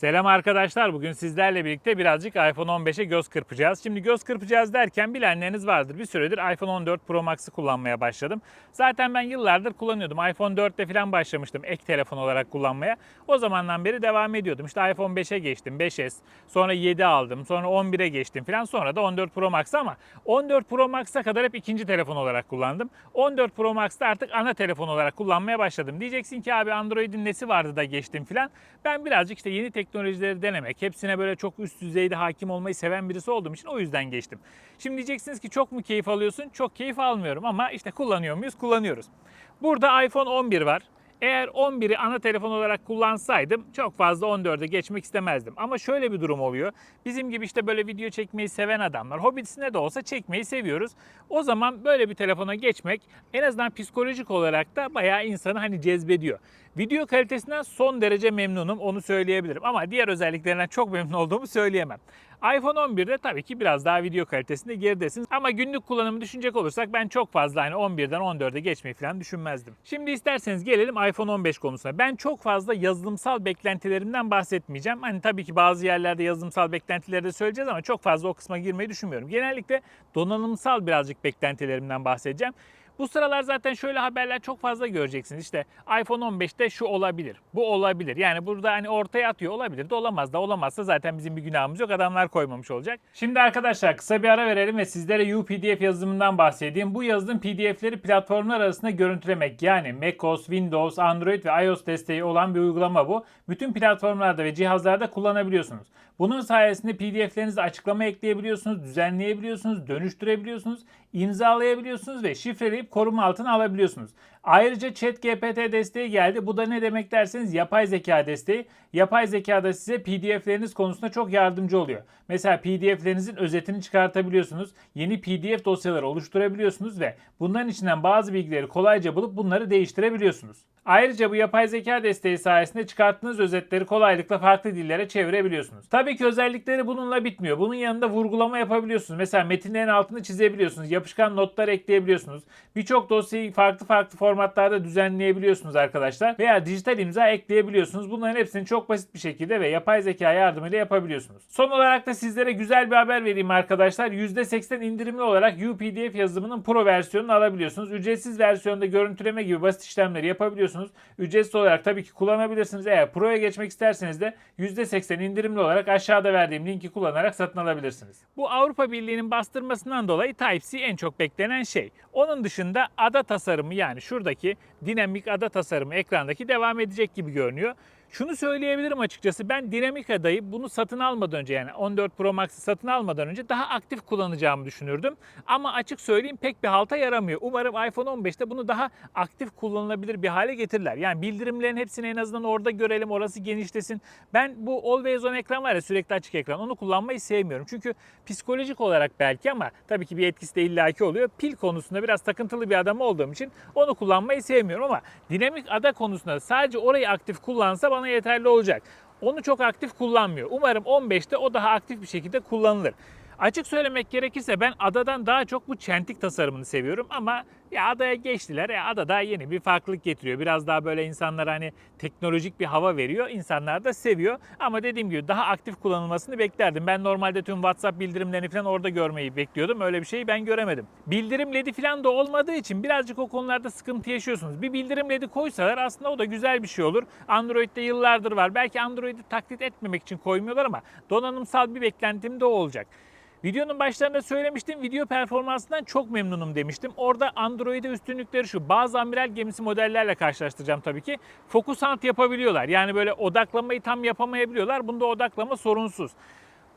Selam arkadaşlar. Bugün sizlerle birlikte birazcık iPhone 15'e göz kırpacağız. Şimdi göz kırpacağız derken bilenleriniz vardır. Bir süredir iPhone 14 Pro Max'ı kullanmaya başladım. Zaten ben yıllardır kullanıyordum. iPhone 4'te falan başlamıştım ek telefon olarak kullanmaya. O zamandan beri devam ediyordum. İşte iPhone 5'e geçtim, 5S, sonra 7 aldım, sonra 11'e geçtim falan. Sonra da 14 Pro Max ama 14 Pro Max'a kadar hep ikinci telefon olarak kullandım. 14 Pro Max'ta artık ana telefon olarak kullanmaya başladım. Diyeceksin ki abi Android'in nesi vardı da geçtim falan. Ben birazcık işte yeni teknolojileri denemek, hepsine böyle çok üst düzeyde hakim olmayı seven birisi olduğum için o yüzden geçtim. Şimdi diyeceksiniz ki çok mu keyif alıyorsun? Çok keyif almıyorum ama işte kullanıyor muyuz? Kullanıyoruz. Burada iPhone 11 var. Eğer 11'i ana telefon olarak kullansaydım çok fazla 14'e geçmek istemezdim. Ama şöyle bir durum oluyor. Bizim gibi işte böyle video çekmeyi seven adamlar, hobisine de olsa çekmeyi seviyoruz. O zaman böyle bir telefona geçmek en azından psikolojik olarak da bayağı insanı hani cezbediyor. Video kalitesinden son derece memnunum onu söyleyebilirim ama diğer özelliklerinden çok memnun olduğumu söyleyemem. iPhone 11'de tabii ki biraz daha video kalitesinde geridesiniz ama günlük kullanımı düşünecek olursak ben çok fazla hani 11'den 14'e geçmeyi falan düşünmezdim. Şimdi isterseniz gelelim iPhone 15 konusuna. Ben çok fazla yazılımsal beklentilerimden bahsetmeyeceğim. Hani tabii ki bazı yerlerde yazılımsal beklentileri de söyleyeceğiz ama çok fazla o kısma girmeyi düşünmüyorum. Genellikle donanımsal birazcık beklentilerimden bahsedeceğim. Bu sıralar zaten şöyle haberler çok fazla göreceksiniz. İşte iPhone 15'te şu olabilir, bu olabilir. Yani burada hani ortaya atıyor olabilir de olamaz da olamazsa zaten bizim bir günahımız yok. Adamlar koymamış olacak. Şimdi arkadaşlar kısa bir ara verelim ve sizlere UPDF yazılımından bahsedeyim. Bu yazılım PDF'leri platformlar arasında görüntülemek yani macOS, Windows, Android ve iOS desteği olan bir uygulama bu. Bütün platformlarda ve cihazlarda kullanabiliyorsunuz. Bunun sayesinde PDF'lerinizi açıklama ekleyebiliyorsunuz, düzenleyebiliyorsunuz, dönüştürebiliyorsunuz, imzalayabiliyorsunuz ve şifreleyip koruma altına alabiliyorsunuz. Ayrıca ChatGPT desteği geldi. Bu da ne demek derseniz yapay zeka desteği. Yapay zeka da size PDF'leriniz konusunda çok yardımcı oluyor. Mesela PDF'lerinizin özetini çıkartabiliyorsunuz. Yeni PDF dosyaları oluşturabiliyorsunuz ve bunların içinden bazı bilgileri kolayca bulup bunları değiştirebiliyorsunuz. Ayrıca bu yapay zeka desteği sayesinde çıkarttığınız özetleri kolaylıkla farklı dillere çevirebiliyorsunuz. Tabii ki özellikleri bununla bitmiyor. Bunun yanında vurgulama yapabiliyorsunuz. Mesela metinlerin altını çizebiliyorsunuz. Yapışkan notlar ekleyebiliyorsunuz. Birçok dosyayı farklı farklı formatlarda düzenleyebiliyorsunuz arkadaşlar. Veya dijital imza ekleyebiliyorsunuz. Bunların hepsini çok basit bir şekilde ve yapay zeka yardımıyla yapabiliyorsunuz. Son olarak da sizlere güzel bir haber vereyim arkadaşlar. %80 indirimli olarak UPDF yazılımının Pro versiyonunu alabiliyorsunuz. Ücretsiz versiyonda görüntüleme gibi basit işlemleri yapabiliyorsunuz. Ücretsiz olarak tabii ki kullanabilirsiniz. Eğer Pro'ya geçmek isterseniz de %80 indirimli olarak aşağıda verdiğim linki kullanarak satın alabilirsiniz. Bu Avrupa Birliği'nin bastırmasından dolayı Type-C en çok beklenen şey. Onun dışında ada tasarımı yani şuradaki dinamik ada tasarımı ekrandaki devam edecek gibi görünüyor. Şunu söyleyebilirim açıkçası ben dinamik adayı bunu satın almadan önce yani 14 Pro Max'ı satın almadan önce daha aktif kullanacağımı düşünürdüm. Ama açık söyleyeyim pek bir halta yaramıyor. Umarım iPhone 15'te bunu daha aktif kullanılabilir bir hale getirirler. Yani bildirimlerin hepsini en azından orada görelim orası genişlesin. Ben bu Always On ekran var ya sürekli açık ekran onu kullanmayı sevmiyorum. Çünkü psikolojik olarak belki ama tabii ki bir etkisi de illaki oluyor. Pil konusunda biraz takıntılı bir adam olduğum için onu kullanmayı sevmiyorum ama dinamik ada konusunda sadece orayı aktif kullansa bana yeterli olacak. Onu çok aktif kullanmıyor. Umarım 15'te o daha aktif bir şekilde kullanılır. Açık söylemek gerekirse ben adadan daha çok bu çentik tasarımını seviyorum ama ya adaya geçtiler. Ya ada daha yeni bir farklılık getiriyor. Biraz daha böyle insanlara hani teknolojik bir hava veriyor. İnsanlar da seviyor. Ama dediğim gibi daha aktif kullanılmasını beklerdim. Ben normalde tüm WhatsApp bildirimlerini falan orada görmeyi bekliyordum. Öyle bir şeyi ben göremedim. Bildirim ledi falan da olmadığı için birazcık o konularda sıkıntı yaşıyorsunuz. Bir bildirim ledi koysalar aslında o da güzel bir şey olur. Android'de yıllardır var. Belki Android'i taklit etmemek için koymuyorlar ama donanımsal bir beklentim de olacak. Videonun başlarında söylemiştim. Video performansından çok memnunum demiştim. Orada Android'e üstünlükleri şu. Bazı amiral gemisi modellerle karşılaştıracağım tabii ki. Focus hunt yapabiliyorlar. Yani böyle odaklamayı tam yapamayabiliyorlar. Bunda odaklama sorunsuz.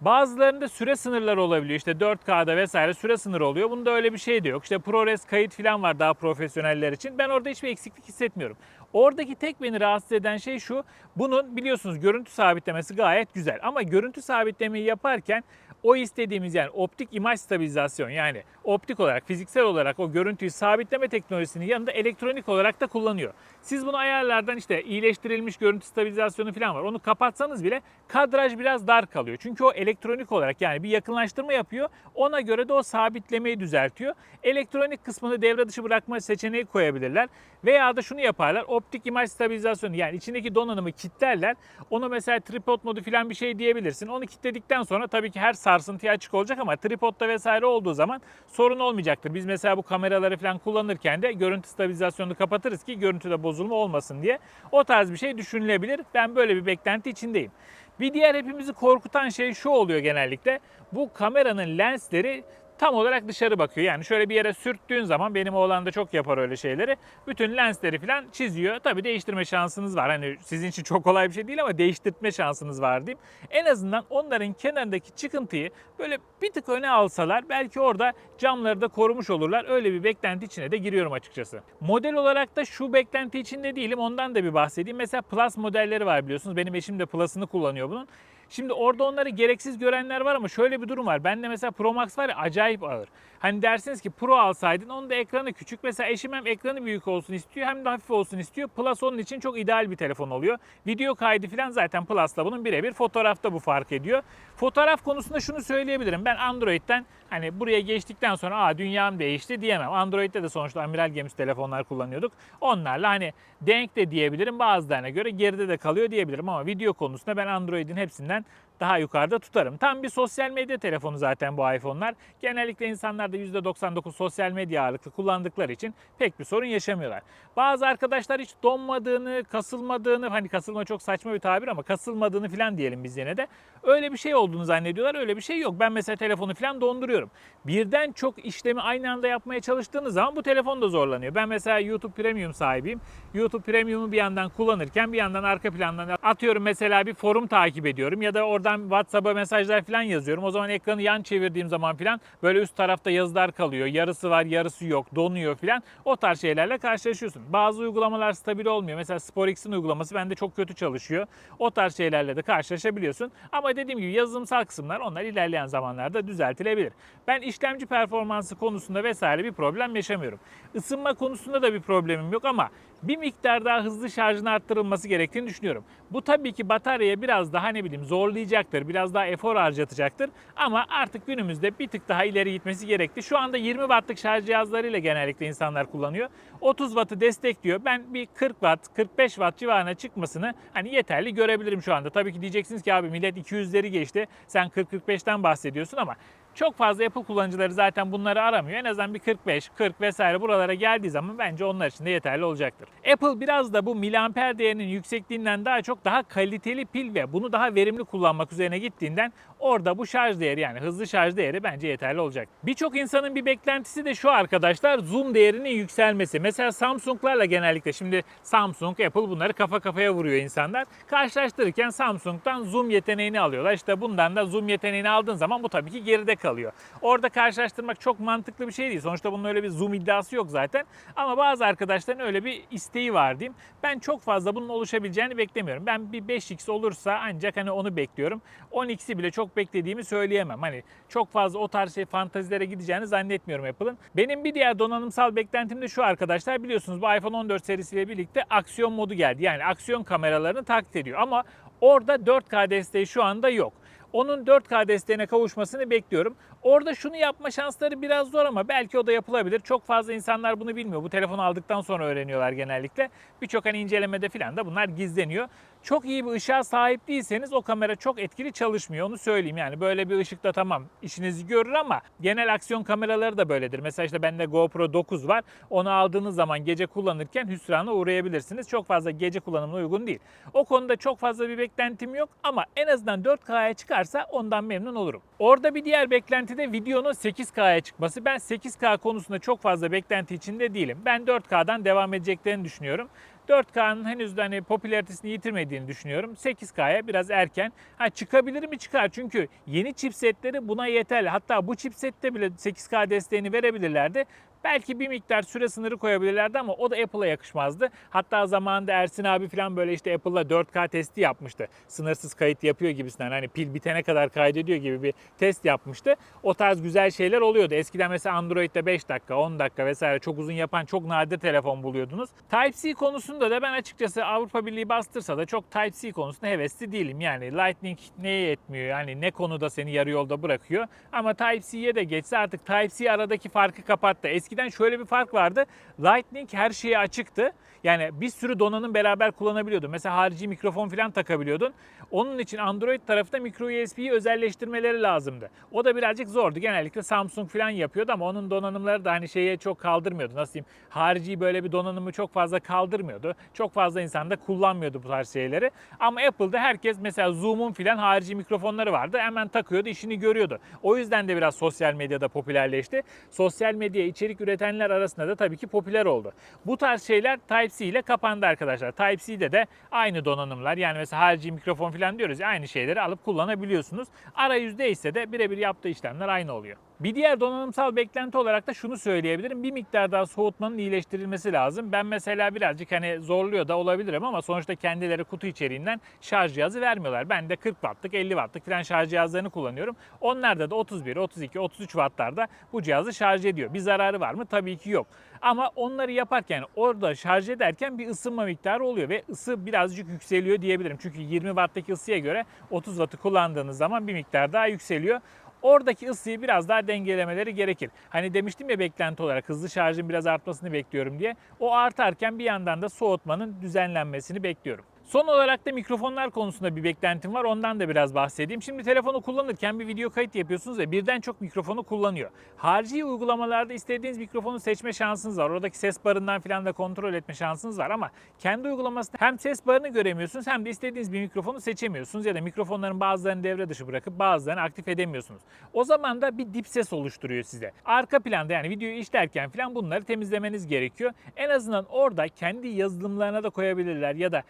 Bazılarında süre sınırları olabiliyor. İşte 4K'da vesaire süre sınırı oluyor. Bunda öyle bir şey de yok. İşte ProRes kayıt falan var daha profesyoneller için. Ben orada hiçbir eksiklik hissetmiyorum. Oradaki tek beni rahatsız eden şey şu. Bunun biliyorsunuz görüntü sabitlemesi gayet güzel. Ama görüntü sabitlemeyi yaparken o istediğimiz yani optik imaj stabilizasyon yani optik olarak fiziksel olarak o görüntüyü sabitleme teknolojisinin yanında elektronik olarak da kullanıyor. Siz bunu ayarlardan işte iyileştirilmiş görüntü stabilizasyonu falan var. Onu kapatsanız bile kadraj biraz dar kalıyor. Çünkü o elektronik olarak yani bir yakınlaştırma yapıyor. Ona göre de o sabitlemeyi düzeltiyor. Elektronik kısmını devre dışı bırakma seçeneği koyabilirler. Veya da şunu yaparlar. Optik imaj stabilizasyonu yani içindeki donanımı kilitlerler. Onu mesela tripod modu falan bir şey diyebilirsin. Onu kilitledikten sonra tabii ki her sarsıntıya açık olacak ama tripodda vesaire olduğu zaman sorun olmayacaktır. Biz mesela bu kameraları falan kullanırken de görüntü stabilizasyonunu kapatırız ki görüntüde bozulma olmasın diye. O tarz bir şey düşünülebilir. Ben böyle bir beklenti içindeyim. Bir diğer hepimizi korkutan şey şu oluyor genellikle. Bu kameranın lensleri tam olarak dışarı bakıyor. Yani şöyle bir yere sürttüğün zaman benim oğlan da çok yapar öyle şeyleri. Bütün lensleri falan çiziyor. Tabii değiştirme şansınız var. Hani sizin için çok kolay bir şey değil ama değiştirme şansınız var diyeyim. En azından onların kenarındaki çıkıntıyı böyle bir tık öne alsalar belki orada camları da korumuş olurlar. Öyle bir beklenti içine de giriyorum açıkçası. Model olarak da şu beklenti içinde değilim. Ondan da bir bahsedeyim. Mesela Plus modelleri var biliyorsunuz. Benim eşim de Plus'ını kullanıyor bunun. Şimdi orada onları gereksiz görenler var ama şöyle bir durum var. Bende mesela Pro Max var ya acayip ağır. Hani dersiniz ki Pro alsaydın onun da ekranı küçük. Mesela eşim hem ekranı büyük olsun istiyor hem de hafif olsun istiyor. Plus onun için çok ideal bir telefon oluyor. Video kaydı falan zaten Plus'la bunun birebir. Fotoğrafta bu fark ediyor. Fotoğraf konusunda şunu söyleyebilirim. Ben Android'den hani buraya geçtikten sonra aa dünyam değişti diyemem. Android'de de sonuçta amiral gemisi telefonlar kullanıyorduk. Onlarla hani denk de diyebilirim. Bazılarına göre geride de kalıyor diyebilirim ama video konusunda ben Android'in hepsinden üzerinden daha yukarıda tutarım. Tam bir sosyal medya telefonu zaten bu iPhone'lar. Genellikle insanlar da %99 sosyal medya ağırlıklı kullandıkları için pek bir sorun yaşamıyorlar. Bazı arkadaşlar hiç donmadığını, kasılmadığını, hani kasılma çok saçma bir tabir ama kasılmadığını falan diyelim biz yine de. Öyle bir şey olduğunu zannediyorlar. Öyle bir şey yok. Ben mesela telefonu falan donduruyorum. Birden çok işlemi aynı anda yapmaya çalıştığınız zaman bu telefon da zorlanıyor. Ben mesela YouTube Premium sahibiyim. YouTube Premium'u bir yandan kullanırken bir yandan arka plandan atıyorum mesela bir forum takip ediyorum ya da oradan WhatsApp'a mesajlar falan yazıyorum. O zaman ekranı yan çevirdiğim zaman falan böyle üst tarafta yazılar kalıyor. Yarısı var, yarısı yok, donuyor falan. O tarz şeylerle karşılaşıyorsun. Bazı uygulamalar stabil olmuyor. Mesela SporX'in uygulaması bende çok kötü çalışıyor. O tarz şeylerle de karşılaşabiliyorsun. Ama dediğim gibi yazılımsal kısımlar onlar ilerleyen zamanlarda düzeltilebilir. Ben işlemci performansı konusunda vesaire bir problem yaşamıyorum. Isınma konusunda da bir problemim yok ama bir miktar daha hızlı şarjın arttırılması gerektiğini düşünüyorum. Bu tabii ki bataryaya biraz daha ne bileyim zorlayacaktır, biraz daha efor harcatacaktır ama artık günümüzde bir tık daha ileri gitmesi gerekti. Şu anda 20 wattlık şarj cihazlarıyla genellikle insanlar kullanıyor. 30 wattı destekliyor. Ben bir 40 watt, 45 watt civarına çıkmasını hani yeterli görebilirim şu anda. Tabii ki diyeceksiniz ki abi millet 200'leri geçti. Sen 40-45'ten bahsediyorsun ama çok fazla Apple kullanıcıları zaten bunları aramıyor. En azından bir 45, 40 vesaire buralara geldiği zaman bence onlar için de yeterli olacaktır. Apple biraz da bu miliamper değerinin yüksekliğinden daha çok daha kaliteli pil ve bunu daha verimli kullanmak üzerine gittiğinden orada bu şarj değeri yani hızlı şarj değeri bence yeterli olacak. Birçok insanın bir beklentisi de şu arkadaşlar zoom değerinin yükselmesi. Mesela Samsung'larla genellikle şimdi Samsung, Apple bunları kafa kafaya vuruyor insanlar. Karşılaştırırken Samsung'dan zoom yeteneğini alıyorlar. İşte bundan da zoom yeteneğini aldığın zaman bu tabii ki geride kalıyor. Orada karşılaştırmak çok mantıklı bir şey değil. Sonuçta bunun öyle bir zoom iddiası yok zaten. Ama bazı arkadaşların öyle bir isteği var diyeyim. Ben çok fazla bunun oluşabileceğini beklemiyorum. Ben bir 5x olursa ancak hani onu bekliyorum. 10x'i bile çok beklediğimi söyleyemem. Hani çok fazla o tarz şey fantazilere gideceğini zannetmiyorum Apple'ın. Benim bir diğer donanımsal beklentim de şu arkadaşlar. Biliyorsunuz bu iPhone 14 serisiyle birlikte aksiyon modu geldi. Yani aksiyon kameralarını taklit ediyor. Ama orada 4K desteği şu anda yok. Onun 4K desteğine kavuşmasını bekliyorum. Orada şunu yapma şansları biraz zor ama belki o da yapılabilir. Çok fazla insanlar bunu bilmiyor. Bu telefonu aldıktan sonra öğreniyorlar genellikle. Birçok hani incelemede falan da bunlar gizleniyor. Çok iyi bir ışığa sahip değilseniz o kamera çok etkili çalışmıyor. Onu söyleyeyim yani böyle bir ışıkta tamam işinizi görür ama genel aksiyon kameraları da böyledir. Mesela işte bende GoPro 9 var. Onu aldığınız zaman gece kullanırken hüsrana uğrayabilirsiniz. Çok fazla gece kullanımına uygun değil. O konuda çok fazla bir beklentim yok ama en azından 4K'ya çıkarsa ondan memnun olurum. Orada bir diğer beklenti de videonun 8K'ya çıkması. Ben 8K konusunda çok fazla beklenti içinde değilim. Ben 4K'dan devam edeceklerini düşünüyorum. 4K'nın henüz de hani popülaritesini yitirmediğini düşünüyorum. 8K'ya biraz erken. Ha çıkabilir mi çıkar? Çünkü yeni chipsetleri buna yeterli. Hatta bu chipsette bile 8K desteğini verebilirlerdi. Belki bir miktar süre sınırı koyabilirlerdi ama o da Apple'a yakışmazdı. Hatta zamanında Ersin abi falan böyle işte Apple'la 4K testi yapmıştı. Sınırsız kayıt yapıyor gibisinden hani pil bitene kadar kaydediyor gibi bir test yapmıştı. O tarz güzel şeyler oluyordu. Eskiden mesela Android'de 5 dakika, 10 dakika vesaire çok uzun yapan çok nadir telefon buluyordunuz. Type-C konusunda da ben açıkçası Avrupa Birliği bastırsa da çok Type-C konusunda hevesli değilim. Yani Lightning neye yetmiyor? Yani ne konuda seni yarı yolda bırakıyor? Ama Type-C'ye de geçse artık Type-C aradaki farkı kapattı. Eskiden şöyle bir fark vardı. Lightning her şeye açıktı. Yani bir sürü donanım beraber kullanabiliyordun. Mesela harici mikrofon falan takabiliyordun. Onun için Android tarafında micro USB'yi özelleştirmeleri lazımdı. O da birazcık zordu. Genellikle Samsung falan yapıyordu ama onun donanımları da hani şeye çok kaldırmıyordu. Nasıl diyeyim? Harici böyle bir donanımı çok fazla kaldırmıyordu. Çok fazla insan da kullanmıyordu bu tarz şeyleri. Ama Apple'da herkes mesela Zoom'un falan harici mikrofonları vardı. Hemen takıyordu, işini görüyordu. O yüzden de biraz sosyal medyada popülerleşti. Sosyal medya içerik üretenler arasında da tabii ki popüler oldu. Bu tarz şeyler Type-C ile kapandı arkadaşlar. Type-C'de de aynı donanımlar yani mesela harici mikrofon falan diyoruz ya aynı şeyleri alıp kullanabiliyorsunuz. Arayüzde ise de birebir yaptığı işlemler aynı oluyor. Bir diğer donanımsal beklenti olarak da şunu söyleyebilirim. Bir miktar daha soğutmanın iyileştirilmesi lazım. Ben mesela birazcık hani zorluyor da olabilirim ama sonuçta kendileri kutu içeriğinden şarj cihazı vermiyorlar. Ben de 40 wattlık 50 wattlık falan şarj cihazlarını kullanıyorum. Onlarda da 31, 32, 33 wattlarda bu cihazı şarj ediyor. Bir zararı var mı? Tabii ki yok. Ama onları yaparken orada şarj ederken bir ısınma miktarı oluyor ve ısı birazcık yükseliyor diyebilirim. Çünkü 20 watt'taki ısıya göre 30 wattı kullandığınız zaman bir miktar daha yükseliyor. Oradaki ısıyı biraz daha dengelemeleri gerekir. Hani demiştim ya beklenti olarak hızlı şarjın biraz artmasını bekliyorum diye. O artarken bir yandan da soğutmanın düzenlenmesini bekliyorum. Son olarak da mikrofonlar konusunda bir beklentim var. Ondan da biraz bahsedeyim. Şimdi telefonu kullanırken bir video kayıt yapıyorsunuz ve birden çok mikrofonu kullanıyor. Harici uygulamalarda istediğiniz mikrofonu seçme şansınız var. Oradaki ses barından falan da kontrol etme şansınız var ama kendi uygulamasında hem ses barını göremiyorsunuz hem de istediğiniz bir mikrofonu seçemiyorsunuz ya da mikrofonların bazılarını devre dışı bırakıp bazılarını aktif edemiyorsunuz. O zaman da bir dip ses oluşturuyor size. Arka planda yani videoyu işlerken falan bunları temizlemeniz gerekiyor. En azından orada kendi yazılımlarına da koyabilirler ya da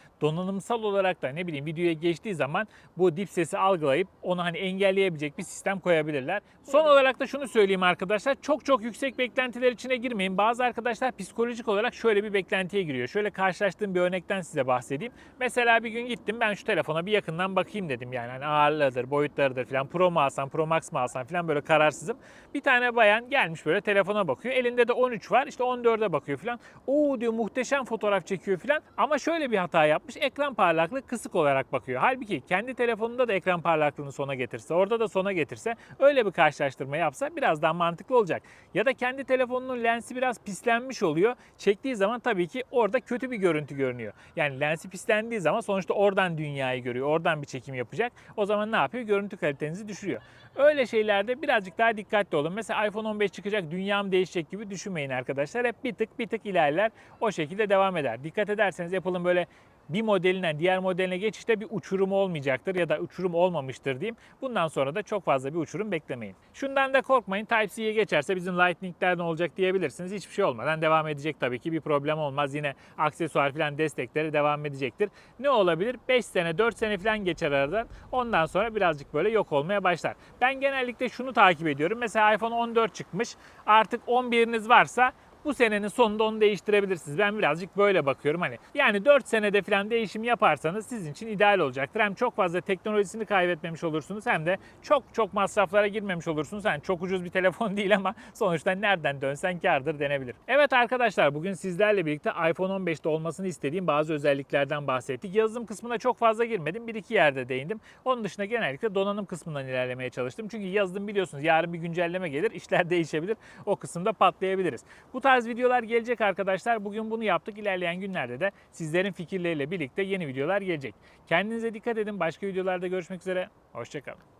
donanımsal olarak da ne bileyim videoya geçtiği zaman bu dip sesi algılayıp onu hani engelleyebilecek bir sistem koyabilirler. Son olarak da şunu söyleyeyim arkadaşlar. Çok çok yüksek beklentiler içine girmeyin. Bazı arkadaşlar psikolojik olarak şöyle bir beklentiye giriyor. Şöyle karşılaştığım bir örnekten size bahsedeyim. Mesela bir gün gittim ben şu telefona bir yakından bakayım dedim yani. Hani ağırlığıdır, boyutlarıdır falan. Pro mu alsam, Pro Max mı alsam falan böyle kararsızım. Bir tane bayan gelmiş böyle telefona bakıyor. Elinde de 13 var. İşte 14'e bakıyor falan. Oo diyor muhteşem fotoğraf çekiyor falan. Ama şöyle bir hata yapmış. Ekran parlaklığı kısık olarak bakıyor. Halbuki kendi telefonunda da ekran parlaklığını sona getirse, orada da sona getirse öyle bir karşılaştırma yapsa biraz daha mantıklı olacak. Ya da kendi telefonunun lensi biraz pislenmiş oluyor. Çektiği zaman tabii ki orada kötü bir görüntü görünüyor. Yani lensi pislendiği zaman sonuçta oradan dünyayı görüyor. Oradan bir çekim yapacak. O zaman ne yapıyor? Görüntü kalitenizi düşürüyor. Öyle şeylerde birazcık daha dikkatli olun. Mesela iPhone 15 çıkacak, dünyam değişecek gibi düşünmeyin arkadaşlar. Hep bir tık bir tık ilerler. O şekilde devam eder. Dikkat ederseniz Apple'ın böyle bir modelinden diğer modeline geçişte bir uçurum olmayacaktır ya da uçurum olmamıştır diyeyim. Bundan sonra da çok fazla bir uçurum beklemeyin. Şundan da korkmayın. Type-C'ye geçerse bizim Lightning'lerden olacak diyebilirsiniz. Hiçbir şey olmadan devam edecek tabii ki. Bir problem olmaz. Yine aksesuar falan destekleri devam edecektir. Ne olabilir? 5 sene, 4 sene falan geçer aradan. Ondan sonra birazcık böyle yok olmaya başlar. Ben genellikle şunu takip ediyorum. Mesela iPhone 14 çıkmış. Artık 11'iniz varsa bu senenin sonunda onu değiştirebilirsiniz. Ben birazcık böyle bakıyorum hani. Yani 4 senede falan değişim yaparsanız sizin için ideal olacaktır. Hem çok fazla teknolojisini kaybetmemiş olursunuz hem de çok çok masraflara girmemiş olursunuz. Yani çok ucuz bir telefon değil ama sonuçta nereden dönsen kardır denebilir. Evet arkadaşlar bugün sizlerle birlikte iPhone 15'te olmasını istediğim bazı özelliklerden bahsettik. Yazılım kısmına çok fazla girmedim. Bir iki yerde değindim. Onun dışında genellikle donanım kısmından ilerlemeye çalıştım. Çünkü yazılım biliyorsunuz yarın bir güncelleme gelir. işler değişebilir. O kısımda patlayabiliriz. Bu tarz videolar gelecek arkadaşlar. Bugün bunu yaptık. İlerleyen günlerde de sizlerin fikirleriyle birlikte yeni videolar gelecek. Kendinize dikkat edin. Başka videolarda görüşmek üzere. Hoşçakalın.